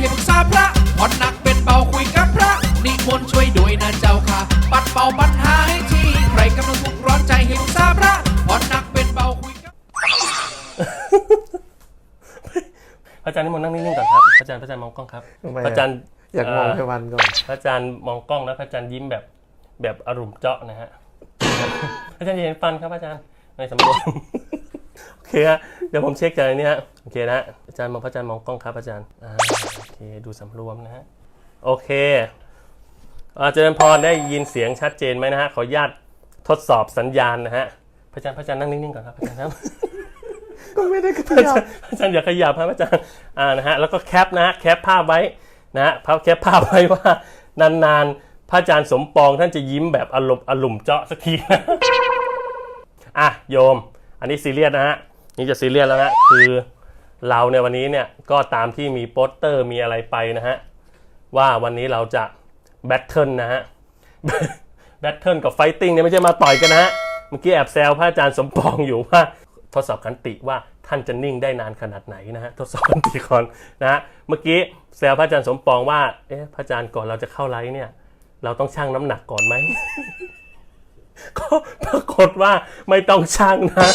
ให้ปรึกษาพระผ่อนหนักเป็นเบาคุยกับพระ นิมนต์ช่วยด้วยนะเจ้าค่ะ ปัดเป่าปัญหาให้ทีใครกำลังทุกข์ร้อนใจให้ปรึกษาพระผ่อนหนักเป็นเบาคุยกับพระอาจารย์นิมนต์นั่งนิ่งๆก่อนครับพระอาจารย์พระอาจารย์มองกล้องครับทำไมอะ พระอาจารย์อยากมองไพวันก่อน พระอาจารย์มองกล้องแล้วพระอาจารย์ยิ้มแบบแบบอารมณ์เจาะนะฮะ พระอาจารย์อย่าเห็นฟันครับพระอาจารย์ในสำรวจ โอเคฮะเดี๋ยวผมเช็คจากอันนี้ฮะโอเคนะอาจารย์มองพระอาจารย์มองกล้องครับอาจารย์อ่าโอ เคดูสำรวมนะฮะ โอเคอาจารย์พรได้ยินเสียงชัดเจนไหมนะฮะ ขออนุญาตทดสอบสัญญาณนะฮะพระอาจารย์พระอาจารย์นั่งนิ่งๆก่อนครับพระอาจารย์ครับก็ไม่ได้ขอายัจาบรย์อาจารย์อย่าขยับครับอาจารย์อ่านะฮะแล้วก็แคปนะฮะแคปภาพไว้นะฮะภาพแคปภาพไว้ว่านานๆพระอาจารย์สมปองท่านจะยิ้มแบบอารมณ์อารมณ์เจาะสักทีนะอะโยม อันนี้ซีเรียสนะฮะนี่จะซีเรียสแล้วนะคือ เราในวันนี้เนี่ยก็ตามที่มีโปสเตอร์มีอะไรไปนะฮะ ว่าวันนี้เราจะแบทเทิลนะฮะ แบทเทิลกับไฟติ้งเนี่ยไม่ใช่มาต่อยกันนะฮะ เมื่อกี้แอบแซวพระอาจารย์สมปองอยู่ว่าทดสอบขันติว่าท่านจะนิ่งได้นานขนาดไหนนะฮะทดสอบขันติก่อนนะฮะเมื่อกี้แซวพระอาจารย์สมปองว่าเอ๊ะพระอาจารย์ก่อนเราจะเข้าไลฟ์เนี่ย เราต้องชั่งน้ำหนักก่อนไหมก็ปรากฏว่าไม่ต้องชั่งนะ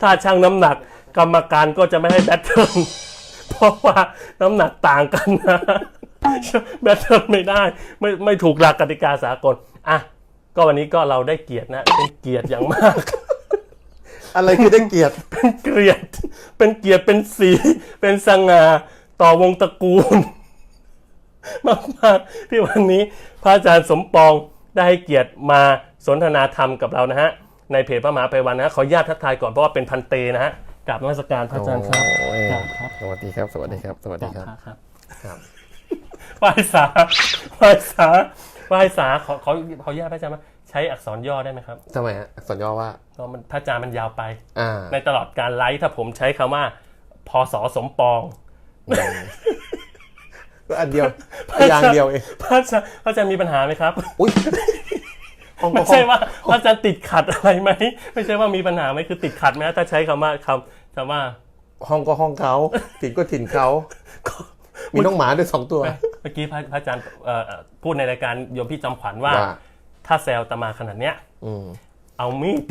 ถ้าชั่งน้ำหนัก กรรมการก็จะไม่ให้แบทเทิลเพราะว่าน้ำหนักต่างกันนะแบทเทิลไม่ได้ ไม่ไม่ถูกหลักกติกาสากลอะก็วันนี้ก็เราได้เกียรตินะเป็นเกียรติอย่างมาก อะไรคือได้เกียรติเป็นเกียรติเป็นเกียรติเป็นสี เป็นสง่าต่อวงตระกูลมากๆที่วันนี้พระอาจารย์สมปองได้ให้เกียรติมาสนทนาธรรมกับเรานะฮะในเพจพระมหาไพวันนะฮะขออนุญาตทักทายก่อนเพราะว่าเป็นพันเตนะฮะ กราบนมัสการพระอาจารย์ครับโอ้ยกราบครับสวัสดีครับ สวัสดีครับ สวัสดีครับครับครับไหว้สาไหว้สาไหว้สาขอขอขออนุญาตพระอาจารย์ว่าใช้อักษรย่อได้ไหมครับทำไมฮะอักษรย่อว่าเพราะมันพระอาจารย์มันยาวไปอ่าในตลอดการไลฟ์ถ้าผมใช้คำว่าพศสมปองก็อันเดียวอย่างเดียวเองพระอาจารย์พระอาจารย์มีปัญหาไหมครับอุ้ยห้อง ไม่ก็ห้อใช่งว่าพระอาจารย์ติดขัดอะไรไหมไม่ใช่ว่ามีปัญหาไหมคือติดขัดไหมถ้าใช้คำว่าคำคำว่า ห้องก็ห้องเขาถิ่นก็ถิ่นเขามีน้องหมาด้วยสองตัว เมื่อกี้พระพระอาจารย์เอ่อเอ่อพูดในรายการโยมพี่จำขวัญว่าว่าถ้าแซวตมาขนาดเนี้ยอืมเอามีด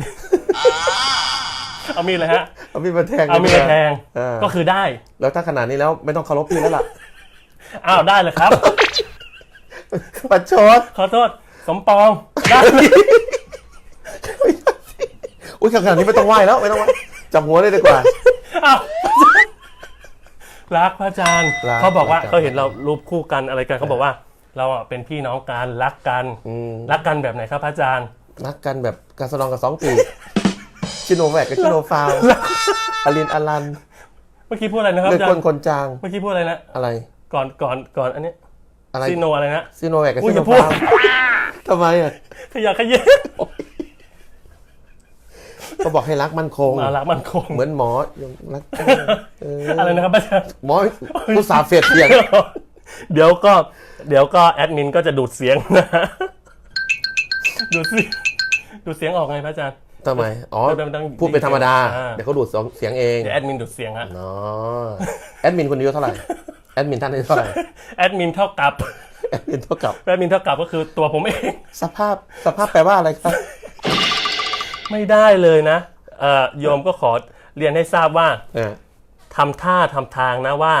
เอามีดเลยฮะ เอามีดมาแทงเอามีดมาแทงเออก็คือได้ แล้วถ้าขนาดนี้แล้วไม่ต้องเคารพพี่แล้วล่ะอ้าวได้เลยครับประชดขอโทษสมปอง ได้เลยอุ้ยขนาดนี้ไม่ต้องไหว้แล้วไม่ต้องไหว้จับหัวเลยดีกว่า อ้าวรักพระอาจารย์รักเขาบอกว่ารักเขาเห็นเรารูปคู่กันอะไรกันเขาบอกว่า เราอะเป็นพี่น้องกันรักกันอืมรักกันแบบไหนครับพระอาจารย์นักกันแบบการสนองกับสองปีกชิโนแวกกับชิโนฟาวอลินอลันเมื่อกี้พูดอะไรนะครับเลือดอาจารคนย์คนจางเมื่อกี้พูดอะไรนะอะไร ก่อนก่อนก่อนอันนี้อะไรซีโนอะไรนะ ซิโนแวกกับอุ้ยซิอโนย่าพูด ฟาวทำไมอะ ขยะขยะก็บอกให้รักมั่นคง มารักมันคงเหมือนหมอยังรักเอออะไรนะครับอาจารย์ หมอผู้สาห์เฟียดเฟียงเดี๋ยวก็ เดี๋ยวก็แอดมินก็จะดูดเสียงนะดูดเสียงดูดเสียงออกไงพระอาจารย์ ทำไม อ๋อเดี๋ยวมันต้องพูดเป็นธรรมดา อ่า เดี๋ยวเขาดูดเสียงเองเดี๋ยวแอดมินดูดเสียงฮะ อ๋อแอดมินคนนี้อายุเท่าไหร่แอดมินท่านอายุเท่าไหร่แอดมินเท่ากับ แอดมินเท่ากับแอดมินเท่ากับก็คือตัวผมเอง สภาพสภาพแปลว่าอะไรครับไม่ได้เลยนะเอ่อโยมก็ขอเรียนให้ทราบว่าเออทำท่าทำทางนะว่า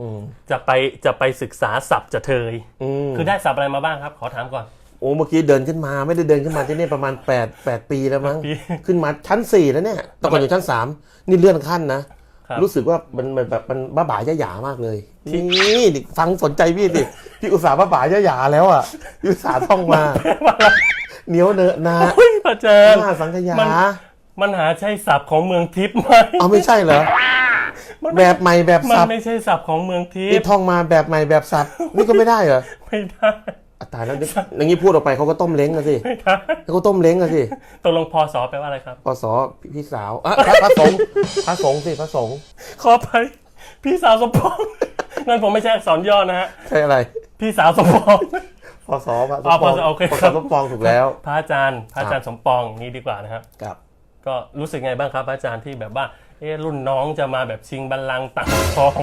อืมจะไปจะไปศึกษาศัพท์จะเทย อืมคือได้ศัพท์อะไรมาบ้างครับ ขอถามก่อน โอ้เมื่อกี้เดินขึ้นมาไม่ได้เดินขึ้นมาที่นี่ประมาณ8 8ปีแล้วมั้งปีขึ้นมาชั้น 4 แล้วเนี่ยแตอนก่อนอยู่ชั้น 3 นี่เลื่อนขั้นนะค รับรู้สึกว่ามันมันแบบมันบ้าบ่ายะหยามากเลยที่นี่นี่ฟังสนใจพี่สิพี่อุตส่าห์บ้าบ่ายะหยาแล้วอะพี่อุตส่าห์ท่องมาเหนียวเนอะนาเฮ้ยพระอาจารย์หน้าสังขยามันมันหาใช่ศัพท์ของเมืองทิพย์ไหมเอาไม่ใช่เหรอมันแบบใหม่แบบมันสับไม่ใช่ศัพท์ของเมืองทินี่พย์ท่องมาแบบใหม่แบบสับนี่ก็ไม่ได้เหรอไม่ได้อะ ตายแล้วนี่อย่างนี้พูดออกไปเขาก็ต้มเล้งกันสิไม่ได้เขาก็ต้มเล้งกันสิตกลงพอสอแปลว่าอะไรครับปศพี่สาวอะพระพระสงฆ์พระสงฆ์สิพระสงฆ์ขอไปพี่สาวสมปองงั้นผมไม่ใช่อักษรย่อนะฮะใช่อะไร พี่สาวสมปองพศพระสอ๋อมปองพศโอเคพครัศบสมปองถูกแล้ว พระอาจารย์พระอาจารย์สมปองอย่างนี้ดีกว่านะครับกับก็รู้สึกไงบ้างครับพระอาจารย์ที่แบบว่าเอ๊ะรุ่นน้องจะมาแบบชิงบัลลังก์ต่างทอง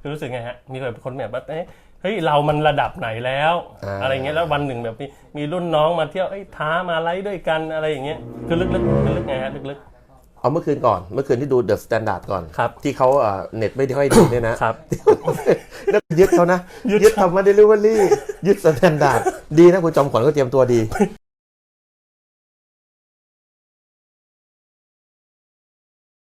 คือรู้สึกไงฮะมีแบบคนแบบว่าเอ้ย เฮ้ยเรามันระดับไหนแล้วอ่าอะไรเงี้ยแล้ววันหนึ่งแบบมีมีรุ่นน้องมาเที่ยวเอ้ยท้ามาไลฟ์ด้วยกันอะไรอย่างเงี้ยคือลึกๆคือลึกไงฮะลึกเอาเมื่อคืนก่อน เมื่อคืนที่ดูเดอะสแตนดาร์ดก่อน ครับที่เขาเอ่อเน็ตไม่ค่อยดีเนี่ยนะๆครับ แล้วยึดเขานะยึดทำมาเดลิเวอรี่ยึดสแตนดาร์ดดีนะคุณจอมขวัญก็เตรียมตัวดี